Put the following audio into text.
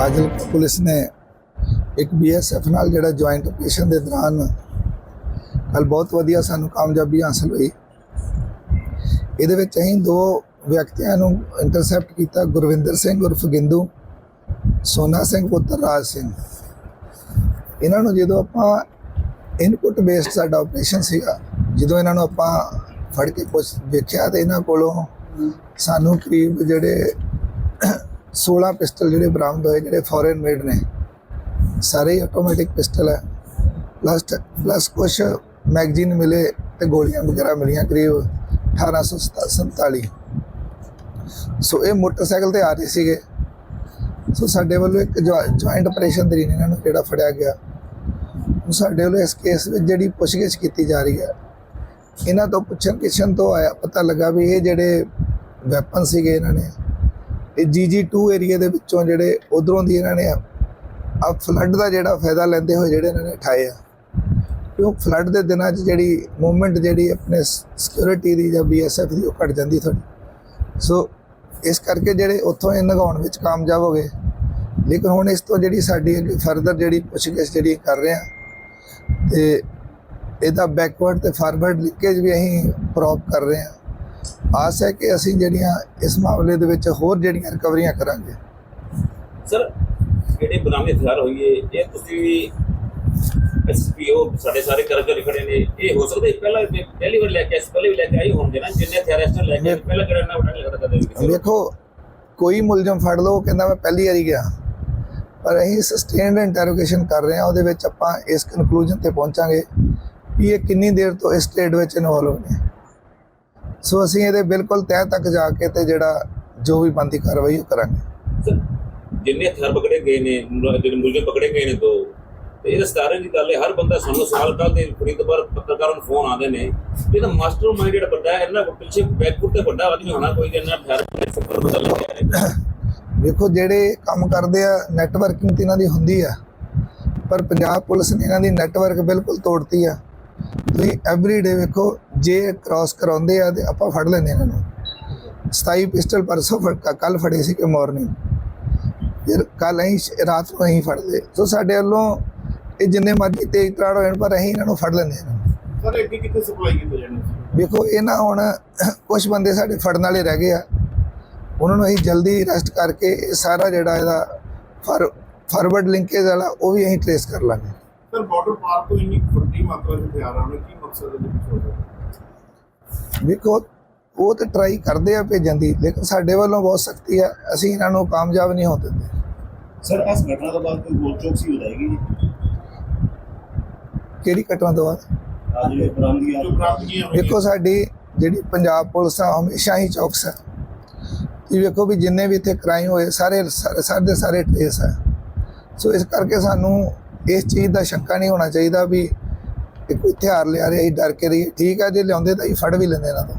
Fazilka police ਨੇ ਇੱਕ BSF ਨਾਲ ਜਿਹੜਾ ਜੁਆਇੰਟ ਆਪਰੇਸ਼ਨ ਦੇ ਦੌਰਾਨ ਕੱਲ ਬਹੁਤ ਵਧੀਆ ਸਾਨੂੰ ਕਾਮਯਾਬੀ ਹਾਸਲ ਹੋਈ। ਇਹਦੇ ਵਿੱਚ ਅਸੀਂ ਦੋ ਵਿਅਕਤੀਆਂ ਨੂੰ ਇੰਟਰਸੈਪਟ ਕੀਤਾ, ਗੁਰਵਿੰਦਰ ਸਿੰਘ ਉਰਫ ਗਿੰਦੂ, ਸੋਨਾ ਸਿੰਘ ਪੁੱਤਰ ਰਾਜ ਸਿੰਘ। ਇਹਨਾਂ ਨੂੰ ਜਦੋਂ ਆਪਾਂ ਇਨਪੁਟ ਬੇਸਡ ਸਾਡਾ ਆਪਰੇਸ਼ਨ ਸੀਗਾ, ਜਦੋਂ ਇਹਨਾਂ ਨੂੰ ਆਪਾਂ ਫੜ ਕੇ ਪੁੱਛ ਵੇਖਿਆ ਤੇ ਇਹਨਾਂ ਕੋਲੋਂ ਸਾਨੂੰ ਕਰੀਬ ਜਿਹੜੇ 16 ਪਿਸਟਲ ਜਿਹੜੇ ਬਰਾਮਦ ਹੋਏ, ਜਿਹੜੇ ਫੋਰਨ ਮੇਡ ਨੇ, ਸਾਰੇ ਆਟੋਮੈਟਿਕ ਪਿਸਟਲ ਹੈ ਪਲੱਸ ਪਲੱਸ ਕੁਝ ਮੈਗਜ਼ੀਨ ਮਿਲੇ ਤੇ ਗੋਲੀਆਂ ਵਗੈਰਾ ਮਿਲੀਆਂ, ਕਰੀਬ 1847 ਸੋ ਇਹ ਮੋਟਰਸਾਈਕਲ ਤੇ ਆ ਰਹੇ ਸੀਗੇ। ਸੋ ਸਾਡੇ ਵੱਲੋਂ ਇੱਕ ਜੁਆਇੰਟ ਆਪਰੇਸ਼ਨ ਦੇ ਇਹਨਾਂ ਨੂੰ ਜਿਹੜਾ ਫੜਿਆ ਗਿਆ। ਹੁਣ ਸਾਡੇ ਵੱਲੋਂ ਇਸ ਕੇਸ ਵਿੱਚ ਜਿਹੜੀ ਪੁੱਛਗਿੱਛ ਕੀਤੀ ਜਾ ਰਹੀ ਹੈ, ਇਹਨਾਂ ਤੋਂ ਪੁੱਛਣ ਕਿਛਣ ਤੋਂ ਆਇਆ, ਪਤਾ ਲੱਗਾ ਵੀ ਇਹ ਜਿਹੜੇ ਵੈਪਨ ਸੀਗੇ ਇਹਨਾਂ ਨੇ ਇਹ GG2 ਏਰੀਆ ਦੇ ਵਿੱਚੋਂ ਜਿਹੜੇ ਉਧਰੋਂ ਦੀ ਇਹਨਾਂ ਨੇ ਆ ਫਲੱਡ ਦਾ ਜਿਹੜਾ ਫਾਇਦਾ ਲੈਂਦੇ ਹੋਏ ਜਿਹੜੇ ਇਹਨਾਂ ਨੇ ਉਠਾਏ ਆ। ਕਿਉਂ? ਫਲੱਡ ਦੇ ਦਿਨਾਂ 'ਚ ਜਿਹੜੀ ਮੂਵਮੈਂਟ ਜਿਹੜੀ ਆਪਣੇ ਸਿਕਿਉਰਿਟੀ ਦੀ ਜਾਂ ਬੀਐਸਐਫ ਦੀ ਉਹ ਘਟ ਜਾਂਦੀ ਥੋੜੀ ਸੋ ਇਸ ਕਰਕੇ ਜਿਹੜੇ ਉੱਥੋਂ ਇਹ ਨਗਾਉਣ ਵਿੱਚ ਕਾਮਯਾਬ ਹੋ ਗਏ। ਲੇਕਿਨ ਹੁਣ ਇਸ ਤੋਂ ਜਿਹੜੀ ਸਾਡੀ ਅੱਗੇ ਫਰਦਰ ਜਿਹੜੀ ਪੁੱਛਗਿੱਛ ਜਿਹੜੀ ਕਰ ਰਹੇ ਆ, ਤੇ ਇਹਦਾ ਬੈਕਵਰਡ ਤੇ ਫਾਰਵਰਡ ਲਿੰਕੇਜ ਵੀ ਅਸੀਂ ਪ੍ਰੋਪ ਕਰ ਰਹੇ ਹਾਂ ਆਸ ਹੈ ਕਿ ਅਸੀਂ ਜਿਹੜੀਆਂ ਇਸ ਮਾਮਲੇ ਦੇ ਵਿੱਚ ਹੋਰ ਜਿਹੜੀਆਂ ਰਿਕਵਰੀਆਂ ਕਰਾਂਗੇ। ਸਰ ਜਿਹੜੇ ਬਰਾਮਦ ਹਥਿਆਰ ਹੋਈਏ? ਇਹ ਤੁਸੀਂ ਐਸਪੀਓ ਸਾਡੇ ਸਾਰੇ ਕਰਮਚਾਰੀ ਖੜੇ ਨੇ। ਇਹ ਹੋ ਸਕਦਾ ਪਹਿਲਾਂ ਪਹਿਲੀ ਵਾਰ ਲੈ ਕੇ ਆਏ ਪਹਿਲੇ ਵੀ ਲੈ ਕੇ ਆਏ ਹੋਣਗੇ ਨਾ ਜਿੰਨੇ ਹਥਿਆਰ ਤੋਂ ਲੈ ਕੇ ਪਹਿਲਾਂ ਕਿਹੜਾ ਨਾ ਬਣਾ ਕਿਸੇ ਨੂੰ। ਵੇਖੋ ਕੋਈ ਮੁਲਜ਼ਮ ਫੜ ਲਓ ਕਹਿੰਦਾ ਮੈਂ ਪਹਿਲੀ ਵਾਰੀ ਗਿਆ। ਪਰ ਅਸੀਂ ਸਸਟੇਨਡ ਇੰਟਰੋਗੇਸ਼ਨ ਕਰ ਰਹੇ ਹਾਂ ਉਹਦੇ ਵਿੱਚ ਆਪਾਂ ਇਸ ਕਨਕਲੂਜਨ ਤੇ ਪਹੁੰਚਾਂਗੇ ਵੀ ਇਹ ਕਿੰਨੀ ਦੇਰ ਤੋਂ ਇਸ ਸਟੇਟ ਵਿੱਚ ਇਨਵੋਲਵ ਨੇ। ਸੋ ਅਸੀਂ ਇਹਦੇ ਬਿਲਕੁਲ ਤਹਿ ਤੱਕ ਜਾ ਕੇ ਤੇ ਜਿਹੜਾ ਜੋ ਵੀ ਬੰਦੀ ਕਾਰਵਾਈ ਉਹ ਕਰਾਂਗੇ। ਜਿੰਨੇ ਹਥਿਆਰ ਪਕੜੇ ਗਏ ਨੇ ਜਿਹੜੇ ਮੁਲਜ਼ਮ ਪਕੜੇ ਗਏ ਨੇ ਦੋ ਤੇ ਇਹ ਸਤਾਰੇ ਦੀ ਗੱਲ ਹੈ ਹਰ ਬੰਦਾ ਸਾਨੂੰ ਸਵਾਲ ਕਰਦੇ ਫਰੀਦਕੋਟ ਪੱਤਰਕਾਰਾਂ ਨੂੰ ਫੋਨ ਆਉਂਦੇ ਨੇ। ਇਹਦਾ ਮਾਸਟਰ ਮਾਈਂਡ ਜਿਹੜਾ ਵੱਡਾ ਹੈ ਇਹਨਾਂ ਪਿੱਛੇ ਬੈਕਫੁੱਟ ਤੇ ਵੱਡਾ ਆਦਮੀ ਹੋਣਾ ਕੋਈ ਇਹਨਾਂ ਹਥਿਆਰ ਵੇਖੋ ਜਿਹੜੇ ਕੰਮ ਕਰਦੇ ਆ ਨੈਟਵਰਕਿੰਗ ਤੇ ਇਹਨਾਂ ਦੀ ਹੁੰਦੀ ਆ ਪਰ ਪੰਜਾਬ ਪੁਲਿਸ ਨੇ ਇਹਨਾਂ ਦੀ ਨੈਟਵਰਕ ਬਿਲਕੁਲ ਤੋੜਤੀ ਆ। ਤੁਸੀਂ ਐਵਰੀ ਡੇ ਵੇਖੋ ਜੇ ਕ੍ਰਾਸ ਕਰਾਉਂਦੇ ਆ ਤੇ ਆਪਾਂ ਫੜ ਲੈਂਦੇ ਇਹਨਾਂ ਨੂੰ। 27 ਪਿਸਟਲ ਪਰਸੋਂ ਕੱਲ ਫੜੇ ਸੀ ਕਿ ਮਾਰਨਿੰਗ ਫਿਰ ਕੱਲ ਅਸੀਂ ਰਾਤ ਨੂੰ ਅਸੀਂ ਫੜਦੇ। ਸੋ ਸਾਡੇ ਵੱਲੋਂ ਇਹ ਜਿੰਨੇ ਮਰਜ਼ੀ ਤੇਜ਼ ਤਰਾੜ ਹੋਣ ਪਰ ਅਸੀਂ ਇਹਨਾਂ ਨੂੰ ਫੜ ਲੈਂਦੇ ਹਾਂ। ਸਰ ਅੱਗੇ ਕਿੱਥੇ ਸਪਲਾਈ ਕੀਤੇ ਜਾਣੇ ਵੇਖੋ ਇਹ ਨਾ ਹੁਣ ਕੁਝ ਬੰਦੇ ਸਾਡੇ ਫੜਨ ਵਾਲੇ ਰਹਿ ਗਏ ਆ। ਉਹਨਾਂ ਨੂੰ ਅਸੀਂ ਜਲਦੀ ਅਰੈਸਟ ਕਰਕੇ ਇਹ ਸਾਰਾ ਜਿਹੜਾ ਇਹਦਾ ਫਾਰਵਰਡ ਲਿੰਕੇਜ ਵਾਲਾ ਉਹ ਵੀ ਅਸੀਂ ਟ੍ਰੇਸ ਕਰ ਲਾਂਗੇ। ਸਰ ਬਾਰਡਰ ਪਾਰ ਤੋਂ ਇੰਨੀ ਵੱਡੀ ਮਾਤਰਾ ਵਿੱਚ ਹਥਿਆਰਾਂ ਨੇ ਕੀ ਮਕਸਦ ਦੇ ਵਿੱਚ ਹੋ ਰਿਹਾ ਵੇਖੋ ਉਹ ਤੇ ਟਰਾਈ ਕਰਦੇ ਆ ਭੇਜਣ ਦੀ ਲੇਕਿਨ ਸਾਡੇ ਵੱਲੋਂ ਬਹੁਤ ਸਖਤੀ ਆ ਅਸੀਂ ਇਹਨਾਂ ਨੂੰ ਕਾਮਯਾਬ ਨਹੀਂ ਹੋਣ ਦਿੰਦੇ। ਸਰ ਇਸ ਘਟਨਾ ਤੋਂ ਬਾਅਦ ਕੋਈ ਹੋਰ ਚੌਕਸੀ ਹੋ ਜਾਏਗੀ ਕਿਹੜੀ ਘਟਨਾ ਤੋਂ ਬਾਅਦ? ਆ ਜਿਹੜੇ ਜੋ ਵੇਖੋ ਸਾਡੀ ਜਿਹੜੀ ਪੰਜਾਬ ਪੁਲਿਸ ਆ ਹਮੇਸ਼ਾ ਹੀ ਚੌਕਸ ਹੈ ਤੁਸੀਂ ਵੇਖੋ ਵੀ ਜਿੰਨੇ ਵੀ ਇੱਥੇ ਕ੍ਰਾਈਮ ਹੋਏ ਸਾਰੇ ਸਾਰੇ ਸਾਰੇ ਟ੍ਰੇਸ ਹੈ ਸੋ ਇਸ ਕਰਕੇ ਸਾਨੂੰ ਇਸ ਚੀਜ਼ ਦਾ ਸ਼ੱਕਾ ਨਹੀਂ ਹੋਣਾ ਚਾਹੀਦਾ ਵੀ ਇਹ ਕੋਈ ਹਥਿਆਰ ਲਿਆ ਰਿਹਾ, ਅਸੀਂ ਡਰ ਕੇ ਰਹੀ ਠੀਕ ਹੈ ਜੇ ਲਿਆਉਂਦੇ ਤਾਂ ਅਸੀਂ ਫੜ ਵੀ ਲੈਂਦੇ ਇਹਨਾਂ ਤੋਂ।